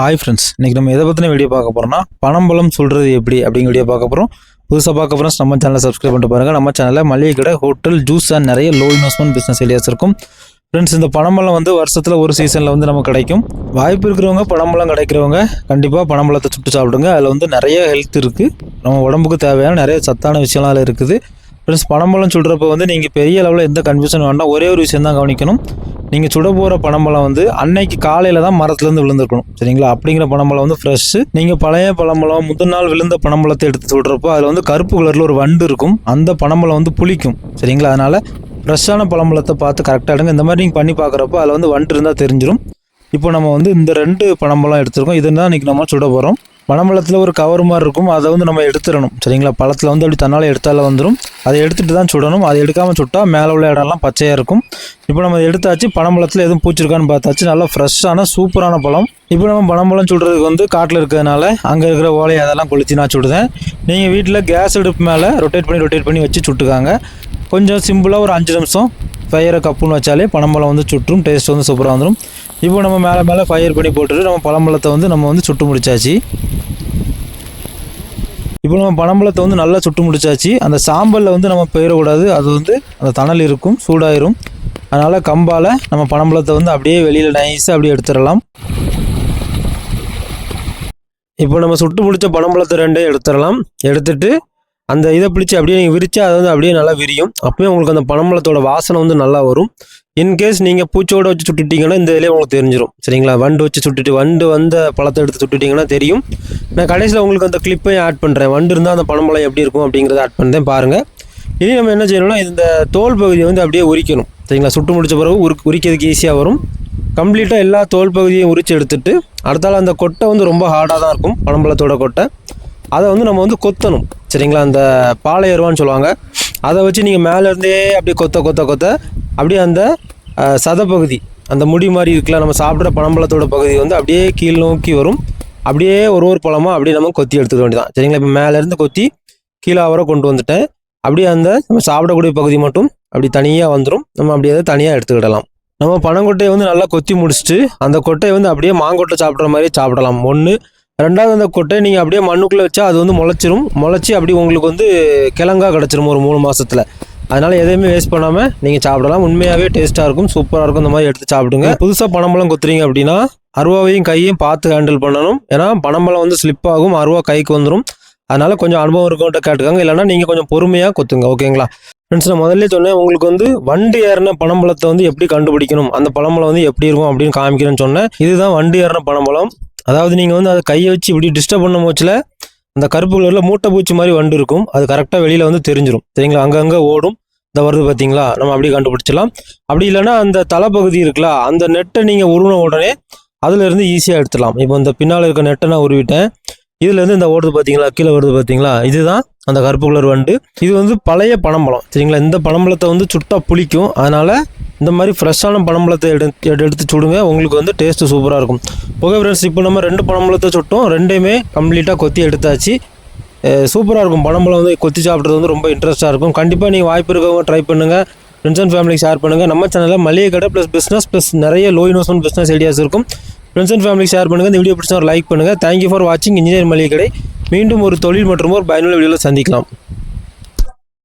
Hi friends இன்றைக்கி நம்ம எதை பற்றின வீடியோ பார்க்க போகிறோம்னா பணம் பலம் சொல்கிறது எப்படி அப்படிங்கிற வீடியோ பார்க்க போகிறோம் புதுசாக பார்க்க ஃப்ரெண்ட்ஸ் நம்ம சேனலை சப்ஸ்கிரைப் பண்ணிட்டு பாருங்கள் நம்ம சேனலில் மளிகை கடை ஹோட்டல் ஜூஸ் அண்ட் நிறைய லோ இன்வெஸ்ட்மெண்ட் பிஸ்னஸ் ஐடியாஸ் இருக்கும். ஃப்ரெண்ட்ஸ் இந்த பணம்பழம் வந்து வருஷத்தில் ஒரு சீசனில் வந்து நமக்கு கிடைக்கும். வாய்ப்பு இருக்கிறவங்க பணம்பழம் கிடைக்கிறவங்க கண்டிப்பாக பணம்பழத்தை சுட்டு சாப்பிடுங்க. அதில் வந்து நிறைய ஹெல்த் இருக்குது நம்ம உடம்புக்கு தேவையான நிறைய சத்தான விஷயம்லாம் அதில் இருக்குது. ஃப்ரெண்ட்ஸ் பனம்பழம் சுடுறப்ப வந்து நீங்கள் பெரிய அளவில் எந்த கன்ஃபியூஷன் வேண்டாம். ஒரே ஒரு விஷயம் தான் கவனிக்கணும். நீங்கள் சுட போகிற பனம்பழம் வந்து அன்னைக்கு காலையில் தான் மரத்துலேருந்து விழுந்துருக்கணும். சரிங்களா? அப்படிங்கிற பனம்பழம் வந்து ஃப்ரெஷ்ஷு நீங்கள் பழைய பழம்பழம் முதல் நாள் விழுந்த பனம்பழத்தை எடுத்து சுடுறப்போ அதில் வந்து கருப்பு கலரில் ஒரு வண்டு இருக்கும். அந்த பனம்பழம் வந்து புளிக்கும். சரிங்களா? அதனால் ஃப்ரெஷ்ஷான பழம்பழத்தை பார்த்து கரெக்டாக எடுங்க. இந்த மாதிரி நீங்கள் பண்ணி பார்க்குறப்போ அதில் வந்து வண்டு இருந்தால் தெரிஞ்சிடும் இப்போ நம்ம வந்து இந்த ரெண்டு பனம்பழம் எடுத்துருக்கோம். இதுதான் தான் இன்றைக்கி நம்ம சுட போகிறோம் பனம்பழத்தில் ஒரு கவர் மாதிரி இருக்கும். அதை வந்து நம்ம எடுத்துடணும். சரிங்களா? பழத்தில் வந்து அப்படி தன்னால் எடுத்தால வந்துடும் அதை எடுத்துகிட்டு தான் சுடணும். அதை எடுக்காமல் சுட்டால் மேலே உள்ள இடம்லாம் பச்சையாக இருக்கும். இப்போ நம்ம எடுத்தாச்சு. பனம்பழத்தில் எதுவும் பூச்சிருக்கான்னு பார்த்தாச்சு. நல்லா ஃப்ரெஷ்ஷான சூப்பரான பழம். இப்போ நம்ம பனம்பழம் சுடுறதுக்கு வந்து காட்டில் இருக்கிறதுனால அங்கே இருக்கிற ஓலை அதெல்லாம் கொளுத்தி நான் சுடுதேன். நீங்கள் வீட்டில் கேஸ் அடுப்பு மேலே ரொட்டேட் பண்ணி ரொட்டேட் பண்ணி வச்சு சுட்டுக்காங்க. கொஞ்சம் சிம்பிளாக ஒரு அஞ்சு நிமிஷம் ஃபயரை கப்புன்னு வச்சாலே பனம்பழம் வந்து சுற்றும் டேஸ்ட் வந்து சூப்பராக வந்துடும் இப்போ நம்ம மேலே மேலே ஃபயர் பண்ணி போட்டுட்டு நம்ம பழம்பழத்தை வந்து நம்ம வந்து சுட்டு முடிச்சாச்சு. இப்போ நம்ம பனம்பழத்தை வந்து நல்லா சுட்டு முடிச்சாச்சு. அந்த சாம்பலில் வந்து நம்ம போயிடக்கூடாது. அது வந்து அந்த தணல் இருக்கும் சூடாயிரும். அதனால் கம்பால் நம்ம பனம்பழத்தை வந்து அப்படியே வெளியில் நைஸாக அப்படியே எடுத்துடலாம். இப்போ நம்ம சுட்டு பிடிச்ச பனம்பழத்தை ரெண்டையும் எடுத்துடலாம். எடுத்துட்டு அந்த இதை பிடிச்சி அப்படியே நீங்கள் விரிச்சா அது வந்து அப்படியே நல்லா விரியும். அப்பவே உங்களுக்கு அந்த பனம்பழத்தோட வாசனை வந்து நல்லா வரும். இன்கேஸ் நீங்கள் பூச்சோடு வச்சு சுட்டுட்டீங்கன்னா இந்த இதிலே உங்களுக்கு தெரிஞ்சிடும் சரிங்களா? வண்டு வச்சு சுட்டுட்டு வண்டு வந்த பழத்தை எடுத்து சுட்டுட்டிங்கன்னா தெரியும். நான் கடைசியில் உங்களுக்கு அந்த கிளிப்பையும் ஆட் பண்ணுறேன் வண்டு இருந்தால் அந்த பனம்பழம் எப்படி இருக்கும் அப்படிங்கிறத ஆட் பண்ணுறேன் பாருங்கள் இனி நம்ம என்ன செய்யணும்னா இந்த தோல் பகுதியை வந்து அப்படியே உரிக்கணும். சரிங்களா? சுட்டு முடித்த பிறகு உரு உரிக்கிறதுக்கு ஈஸியாக வரும். கம்ப்ளீட்டாக எல்லா தோல் பகுதியும் உரித்து எடுத்துட்டு அடுத்தால அந்த கொட்டை வந்து ரொம்ப ஹார்டாக தான் இருக்கும். பனம்பழத்தோட கொட்டை. அதை வந்து நம்ம வந்து கொத்தணும். சரிங்களா? அந்த பாலையருவான்னு சொல்லுவாங்க. அதை வச்சு நீங்கள் மேலேருந்தே அப்படியே கொத்த கொத்த கொத்த அப்படியே அந்த சத சதப்பகுதி அந்த முடி மாதிரி இருக்குல்ல நம்ம சாப்பிட்ற பனம்பழத்தோட பகுதி வந்து அப்படியே கீழ் நோக்கி வரும். அப்படியே ஒரு ஒரு பழமாக அப்படியே நம்ம கொத்தி எடுத்துக்க வேண்டியதான் சரிங்களா? இப்போ மேலேருந்து கொத்தி கீழே வர கொண்டு வந்துட்டேன். அப்படியே அந்த நம்ம சாப்பிடக்கூடிய பகுதி மட்டும் அப்படி தனியாக வந்துடும் நம்ம அப்படியே அதை தனியாக எடுத்துக்கிடலாம். நம்ம பனங்கொட்டையை வந்து நல்லா கொத்தி முடிச்சுட்டு அந்த கொட்டையை வந்து அப்படியே மாங்கொட்டை சாப்பிட்ற மாதிரியே சாப்பிடலாம். ஒன்று ரெண்டாவது அந்த கொட்டையை நீங்கள் அப்படியே மண்ணுக்குள்ளே வச்சா அது வந்து முளைச்சிரும். முளைச்சி அப்படி உங்களுக்கு வந்து கிழங்கா கிடச்சிரும் ஒரு மூணு மாசத்துல. அதனால் எதையுமே வேஸ்ட் பண்ணாமல் நீங்கள் சாப்பிடலாம். உண்மையாகவே டேஸ்ட்டாக இருக்கும் சூப்பராக இருக்கும். இந்த மாதிரி எடுத்து சாப்பிடுங்க. புதுசாக பனம்பழம் கொத்துறீங்க அப்படின்னா அருவாவையும் கையையும் பார்த்து ஹேண்டில் பண்ணணும். ஏன்னா பனம்பழம் வந்து ஸ்லிப் ஆகும் அருவா கைக்கு வந்துடும் அதனால் கொஞ்சம் அனுபவம் இருக்கவன்ட்ட கேட்டுக்கோங்க. இல்லைன்னா நீங்கள் கொஞ்சம் பொறுமையாக கொத்துங்க ஓகேங்களா? ஃப்ரெண்ட்ஸ் நான் முதல்ல சொன்னேன் உங்களுக்கு வந்து வண்டு ஏறின பனம்பழத்தை வந்து எப்படி கண்டுபிடிக்கணும்? அந்த பழம்பழம் வந்து எப்படி இருக்கும் அப்படின்னு காமிக்கிறேன்னு சொன்னேன். இதுதான் வண்டு ஏறின பனம்பழம் அதாவது நீங்கள் வந்து அதை கையை வச்சு இப்படி டிஸ்டர்ப் பண்ண போச்சில் அந்த கருப்பு கலரில் மூட்டை பூச்சி மாதிரி வண்டு இருக்கும். அது கரெக்டாக வெளியில் வந்து தெரிஞ்சிடும் சரிங்களா? அங்கங்கே ஓடும். இந்த வருது பார்த்தீங்களா நம்ம அப்படியே கண்டுபிடிச்சலாம் அப்படி இல்லைன்னா அந்த தலைப்பகுதி இருக்குல்ல அந்த நெட்டை நீங்கள் உருவின உடனே அதுலேருந்து ஈஸியாக எடுத்துடலாம். இப்போ இந்த பின்னால் இருக்க நெட்டை நான் உருவிட்டேன். இதுலேருந்து இந்த ஓடுது பார்த்தீங்களா கீழே வருது பார்த்தீங்களா இதுதான் அந்த கருப்பு கலர் வண்டு. இது வந்து பழைய பனம்பழம். சரிங்களா? இந்த பனம்பழத்தை வந்து சுட்டா புளிக்கும். அதனால் இந்த மாதிரி ஃப்ரெஷ்ஷான பழம்பழத்தை எடு எடுத்து சுடுங்க. உங்களுக்கு வந்து டேஸ்ட்டு சூப்பராக இருக்கும். ஓகே ஃப்ரெண்ட்ஸ் இப்போ நம்ம ரெண்டு பழம்பழத்தை சுட்டோம். ரெண்டையுமே கம்ப்ளீட்டாக கொத்தி எடுத்தாச்சு. சூப்பராக இருக்கும். பழம்பழம் வந்து கொத்தி சாப்பிட்றது வந்து ரொம்ப இன்ட்ரெஸ்ட்டாக இருக்கும். கண்டிப்பாக நீங்கள் வாய்ப்பு இருக்கவங்க ட்ரை பண்ணுங்கள் ஃப்ரெண்ட்ஸ் அண்ட் ஃபேமிலிக்கு ஷேர் பண்ணுங்கள் நம்ம சேனலில் மளிகை கடை ப்ளஸ் பிஸ்னஸ் ப்ளஸ் நிறைய லோ இன்வெஸ்ட்மெண்ட் பிஸ்னஸ் ஐடியாஸ் இருக்கும். ஃப்ரெண்ட்ஸ் அண்ட் ஃபேமிலிக்கு ஷேர் பண்ணுங்கள் இந்த வீடியோ பிடிச்சா ஒரு லைக் பண்ணுங்கள் தேங்க்யூ ஃபார் வாட்சிங் இன்ஜினியர் மளிகை கடை. மீண்டும் ஒரு தொழில் மற்றும் ஒரு பயனுள்ள வீடியோவில் சந்திக்கலாம்.